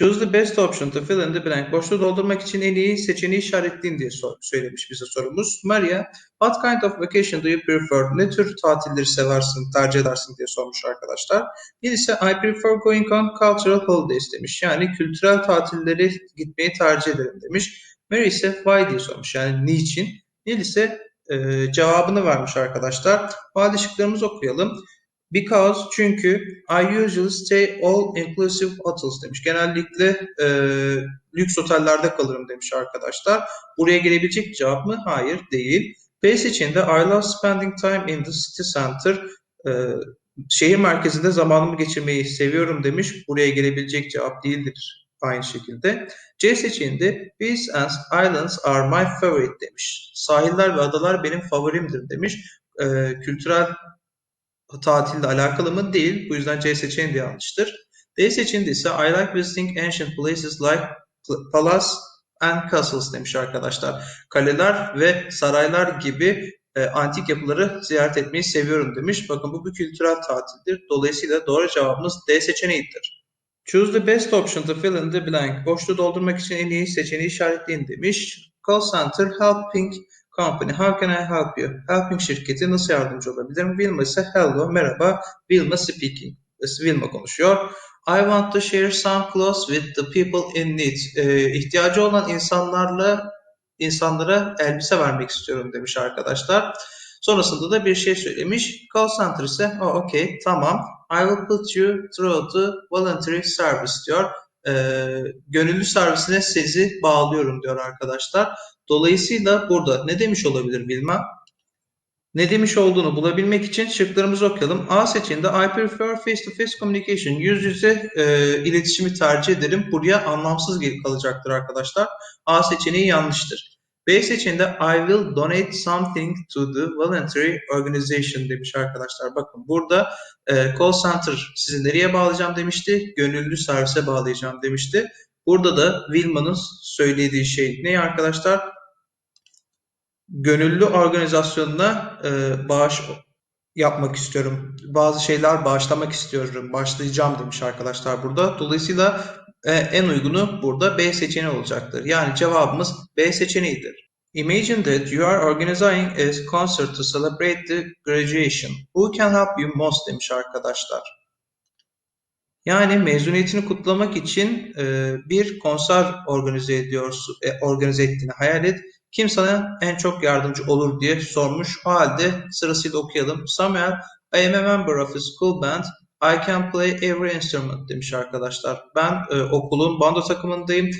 Choose the best option to fill in the blank. Boşluğu doldurmak için en iyi seçeneği işaretleyin diye sor- söylemiş bize sorumuz. Maria, what kind of vacation do you prefer? Ne tür tatilleri seversin, tercih edersin diye sormuş arkadaşlar. Nil ise I prefer going on cultural holidays demiş. Yani kültürel tatilleri gitmeyi tercih ederim demiş. Mary ise why diye sormuş. Yani niçin? Nil ise e, cevabını vermiş arkadaşlar. Vade şıklarımızı okuyalım. Because çünkü I usually stay all inclusive hotels demiş. Genellikle e, lüks otellerde kalırım demiş arkadaşlar. Buraya gelebilecek cevap mı? Hayır değil. B seçeneğinde I love spending time in the city center. E, şehir merkezinde zamanımı geçirmeyi seviyorum demiş. Buraya gelebilecek cevap değildir aynı şekilde. C seçeneğinde Beaches and Islands are my favorite demiş. Sahiller ve adalar benim favorimdir demiş. E, kültürel tatille alakalı mı? Değil. Bu yüzden C seçeneği de yanlıştır. D seçeneğinde ise I like visiting ancient places like palace and castles demiş arkadaşlar. Kaleler ve saraylar gibi e, antik yapıları ziyaret etmeyi seviyorum demiş. Bakın bu bir kültürel tatildir. Dolayısıyla doğru cevabımız D seçeneğidir. Choose the best option to fill in the blank. Boşluğu doldurmak için en iyi seçeneği işaretleyin demiş. Call center helping company. How can I help you? Helping şirketi nasıl yardımcı olabilirim? Wilma ise hello, merhaba. Wilma speaking. Wilma konuşuyor. I want to share some clothes with the people in need. Ee, ihtiyacı olan insanlarla insanlara elbise vermek istiyorum demiş arkadaşlar. Sonrasında da bir şey söylemiş. Call center ise oh, okay tamam. I will put you through the voluntary service diyor. Ee, gönüllü servisine sizi bağlıyorum diyor arkadaşlar. Dolayısıyla burada ne demiş olabilir Bilmem? Ne demiş olduğunu bulabilmek için şıklarımızı okuyalım. A seçeneğinde I prefer face-to-face communication. Yüz yüze e, iletişimi tercih ederim. Buraya anlamsız kalacaktır arkadaşlar. A seçeneği yanlıştır. B seçeneğinde I will donate something to the voluntary organization demiş arkadaşlar. Bakın burada e, call center sizi nereye bağlayacağım demişti. Gönüllü servise bağlayacağım demişti. Burada da Wilma'nın söylediği şey ne arkadaşlar? Gönüllü organizasyonuna e, bağış yapmak istiyorum. Bazı şeyler bağışlamak istiyorum. Başlayacağım demiş arkadaşlar burada. Dolayısıyla e, en uygunu burada B seçeneği olacaktır. Yani cevabımız B seçeneğidir. Imagine that you are organizing a concert to celebrate the graduation. Who can help you most demiş arkadaşlar. Yani mezuniyetini kutlamak için e, bir konser organize ediyorsun, e, organize ettiğini hayal et. Kim sana en çok yardımcı olur diye sormuş. O halde sırasıyla okuyalım. Samuel, I am a member of a school band. I can play every instrument demiş arkadaşlar. Ben e, okulun bando takımındayım.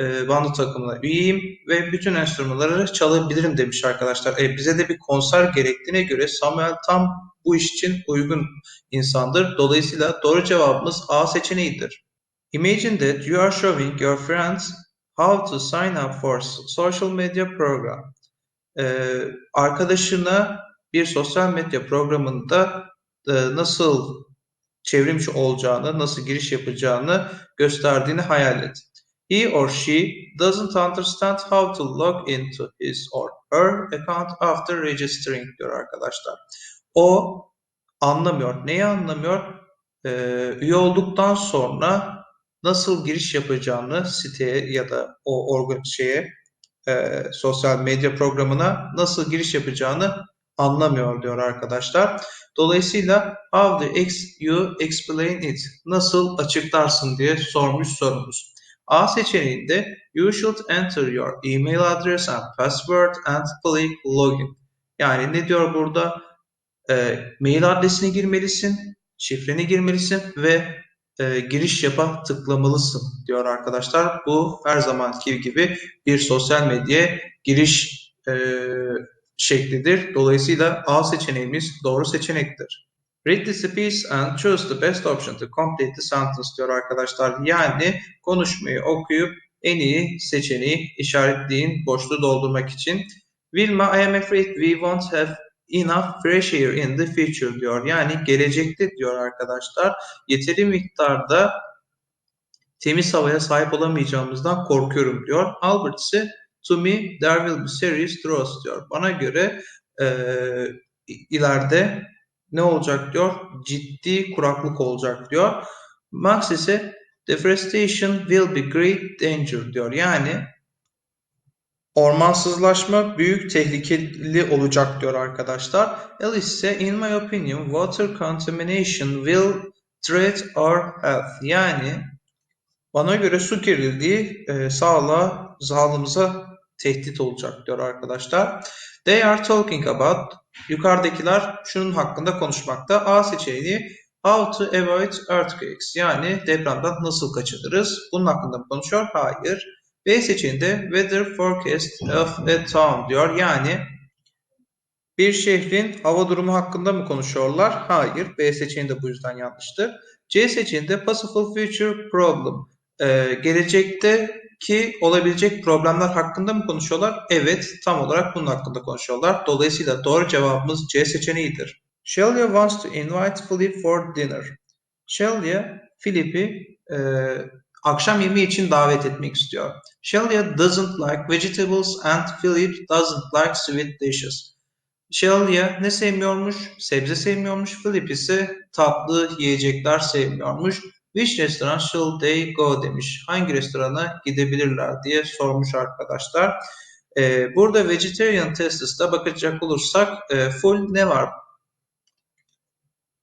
E, bando takımına üyeyim ve bütün enstrümanları çalabilirim demiş arkadaşlar. E, bize de bir konser gerektiğine göre Samuel tam bu iş için uygun insandır. Dolayısıyla doğru cevabımız A seçeneğidir. Imagine that you are showing your friends how to sign up for social media program. Ee, arkadaşına bir sosyal medya programında e, nasıl çevrimçi olacağını, nasıl giriş yapacağını gösterdiğini hayal et. He or she doesn't understand how to log into his or her account after registering diyor arkadaşlar. O anlamıyor. Neyi anlamıyor? Ee, üye olduktan sonra nasıl giriş yapacağını siteye ya da o organ şeye e, sosyal medya programına nasıl giriş yapacağını anlamıyor diyor arkadaşlar. Dolayısıyla how do you explain it? Nasıl açıklarsın diye sormuş sorumuz. A seçeneğinde you should enter your email address and password and click login. Yani ne diyor burada? E, mail adresini girmelisin, şifreni girmelisin ve e, giriş yapa tıklamalısın diyor arkadaşlar. Bu her zamanki gibi bir sosyal medya giriş e, şeklidir. Dolayısıyla A seçeneğimiz doğru seçenektir. Read the speech and choose the best option to complete the sentence diyor arkadaşlar. Yani konuşmayı okuyup en iyi seçeneği işaretleyin boşluğu doldurmak için. Wilma, I am afraid we won't have enough fresh air in the future diyor. Yani gelecekte diyor arkadaşlar yeteri miktarda temiz havaya sahip olamayacağımızdan korkuyorum diyor. Albert ise to me there will be serious droughts diyor. Bana göre e, ileride ne olacak diyor? Ciddi kuraklık olacak diyor. Max ise Deforestation will be great danger diyor. Yani ormansızlaşma büyük tehlikeli olacak diyor arkadaşlar. Alice ise in my opinion water contamination will threat our health. Yani bana göre su kirliliği e, sağlığa, sağlığımıza tehdit olacak diyor arkadaşlar. They are talking about yukarıdakiler şunun hakkında konuşmakta. A seçeneği how to avoid earthquakes yani depremden nasıl kaçınırız? Bunun hakkında mı konuşuyor? Hayır. B seçeneğinde weather forecast of a town diyor. Yani bir şehrin hava durumu hakkında mı konuşuyorlar? Hayır. B seçeneği de bu yüzden yanlıştır. C seçeneğinde possible future problem. Ee, gelecekteki olabilecek problemler hakkında mı konuşuyorlar? Evet. Tam olarak bunun hakkında konuşuyorlar. Dolayısıyla doğru cevabımız C seçeneğidir. Shelia wants to invite Philip for dinner. Shelia, Philip'i e, akşam yemeği için davet etmek istiyor. Shelia doesn't like vegetables and Philip doesn't like sweet dishes. Shelia ne sevmiyormuş? Sebze sevmiyormuş. Philip ise tatlı yiyecekler sevmiyormuş. Which restaurant shall they go demiş. Hangi restorana gidebilirler diye sormuş arkadaşlar. Ee, burada vegetarian testes'ta bakacak olursak e, full ne var?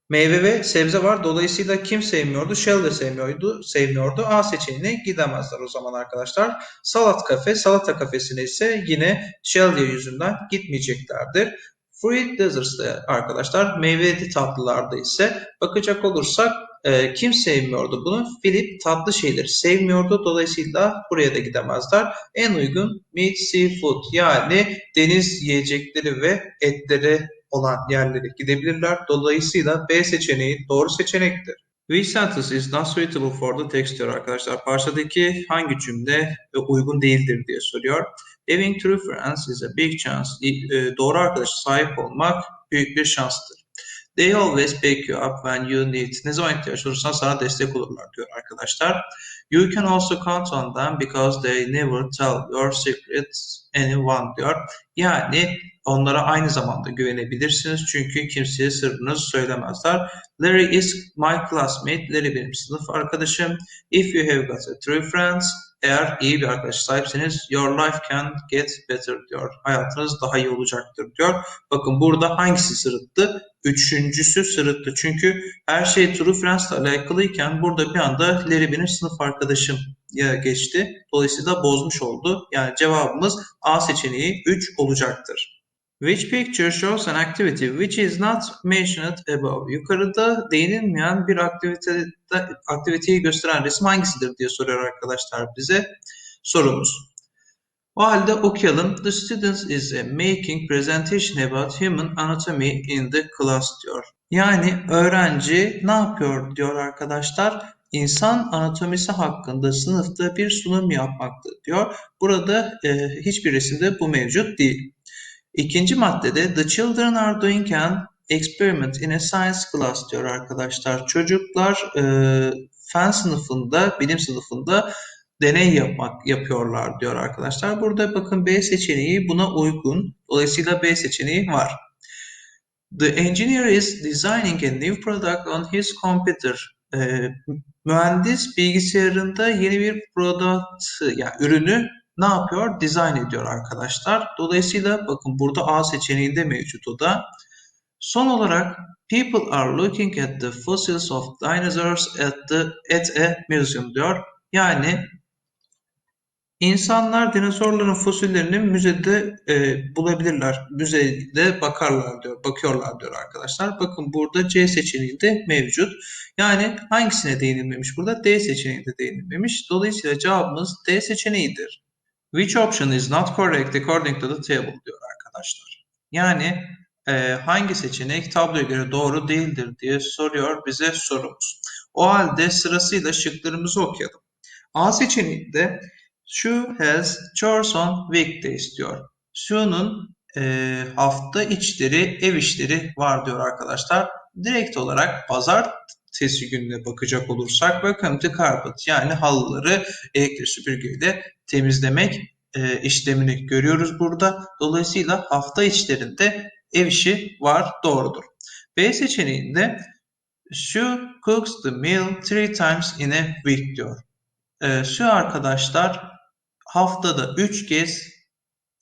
Meyve ve sebze var. Dolayısıyla kim sevmiyordu? Shell de sevmiyordu. sevmiyordu. A seçeneğine gidemezler o zaman arkadaşlar. Salat kafe, salata kafesine ise yine Shell yüzünden gitmeyeceklerdir. Fruit Deserts'ta arkadaşlar meyveli tatlılarda ise bakacak olursak e, kim sevmiyordu bunu? Philip tatlı şeyleri sevmiyordu. Dolayısıyla buraya da gidemezler. En uygun meat seafood yani deniz yiyecekleri ve etleri olan yerlere gidebilirler. Dolayısıyla B seçeneği doğru seçenektir. Which sentence is not suitable for the text diyor arkadaşlar. Parçadaki hangi cümle uygun değildir diye soruyor. Having true friends is a big chance. E, doğru arkadaşa sahip olmak büyük bir şanstır. They always back you up when you need. Ne zaman ihtiyaç olursan sana destek olurlar diyor arkadaşlar. You can also count on them because they never tell your secrets anyone diyor. Yani onlara aynı zamanda güvenebilirsiniz çünkü kimseye sırrınızı söylemezler. Larry is my classmate. Larry benim sınıf arkadaşım. If you have got a true friends, eğer iyi bir arkadaş sahipseniz your life can get better diyor. Hayatınız daha iyi olacaktır diyor. Bakın burada hangisi sırıttı? Üçüncüsü sırıttı. Çünkü her şey True Friends ile alakalıyken burada bir anda Larry benim sınıf arkadaşım geçti. Dolayısıyla bozmuş oldu. Yani cevabımız A seçeneği 3 olacaktır. Which picture shows an activity which is not mentioned above? Yukarıda değinilmeyen bir aktivite, aktiviteyi gösteren resim hangisidir diye soruyor arkadaşlar bize sorumuz. O halde okuyalım. The students is making presentation about human anatomy in the class diyor. Yani öğrenci ne yapıyor diyor arkadaşlar? İnsan anatomisi hakkında sınıfta bir sunum yapmakta diyor. Burada e, hiçbir resimde bu mevcut değil. İkinci maddede the children are doing an experiment in a science class diyor arkadaşlar. Çocuklar e, fen sınıfında, bilim sınıfında deney yapmak yapıyorlar diyor arkadaşlar. Burada bakın B seçeneği buna uygun. Dolayısıyla B seçeneği var. The engineer is designing a new product on his computer. E, mühendis bilgisayarında yeni bir product yani ürünü ne yapıyor? Design ediyor arkadaşlar. Dolayısıyla bakın burada A seçeneğinde mevcut o da. Son olarak people are looking at the fossils of dinosaurs at the at a museum diyor. Yani insanlar dinozorların fosillerini müzede e, bulabilirler. Müzede bakarlar diyor, bakıyorlar diyor arkadaşlar. Bakın burada C seçeneğinde mevcut. Yani hangisine değinilmemiş burada? D seçeneğinde değinilmemiş. Dolayısıyla cevabımız D seçeneğidir. Which option is not correct according to the table diyor arkadaşlar. Yani e, hangi seçenek tabloya göre doğru değildir diye soruyor bize sorumuz. O halde sırasıyla şıklarımızı okuyalım. A seçeneğinde Sue has chores on weekdays diyor. Sue'nun e, hafta içleri, ev işleri var diyor arkadaşlar. Direkt olarak pazar tesi gününe bakacak olursak bakın the carpet yani halıları elektrik süpürgeyle temizlemek e, işlemini görüyoruz burada. Dolayısıyla hafta içlerinde ev işi var doğrudur. B seçeneğinde Şu cooks the meal three times in a week diyor. Ee, şu arkadaşlar haftada 3 kez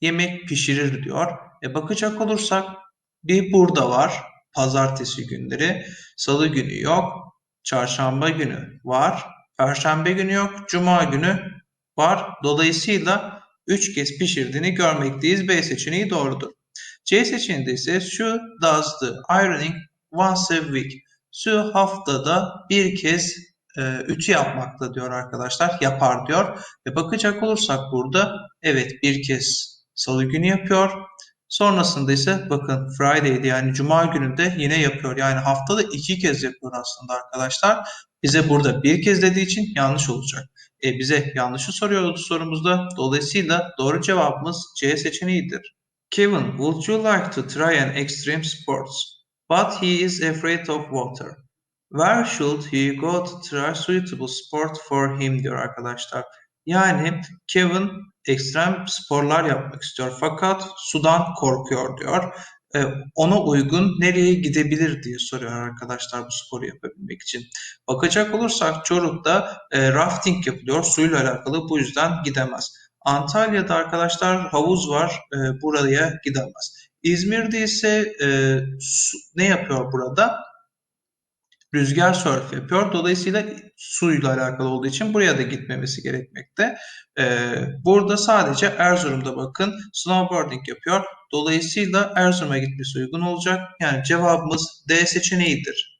yemek pişirir diyor. E bakacak olursak bir burada var. Pazartesi günleri. Salı günü yok. Çarşamba günü var. Perşembe günü yok. Cuma günü var. Dolayısıyla 3 kez pişirdiğini görmekteyiz. B seçeneği doğrudur. C seçeneğinde ise şu does the ironing once a week. Şu haftada bir kez e, ütü yapmakta diyor arkadaşlar. Yapar diyor. Ve bakacak olursak burada evet bir kez salı günü yapıyor. Sonrasında ise bakın Friday'de yani Cuma gününde yine yapıyor. Yani haftada iki kez yapıyor aslında arkadaşlar. Bize burada bir kez dediği için yanlış olacak. E, bize yanlışı soruyordu sorumuzda. Dolayısıyla doğru cevabımız C seçeneğidir. Kevin, would you like to try an extreme sports? But he is afraid of water. Where should he go to try suitable sport for him diyor arkadaşlar. Yani Kevin ekstrem sporlar yapmak istiyor fakat sudan korkuyor diyor. Ee, ona uygun nereye gidebilir diye soruyor arkadaşlar bu sporu yapabilmek için. Bakacak olursak Çoruk'ta e, rafting yapılıyor suyla alakalı bu yüzden gidemez. Antalya'da arkadaşlar havuz var e, buraya gidemez. İzmir'de ise e, su, ne yapıyor burada? Rüzgar sörf yapıyor. Dolayısıyla suyla alakalı olduğu için buraya da gitmemesi gerekmekte. Ee, burada sadece Erzurum'da bakın snowboarding yapıyor. Dolayısıyla Erzurum'a gitmesi uygun olacak. Yani cevabımız D seçeneğidir.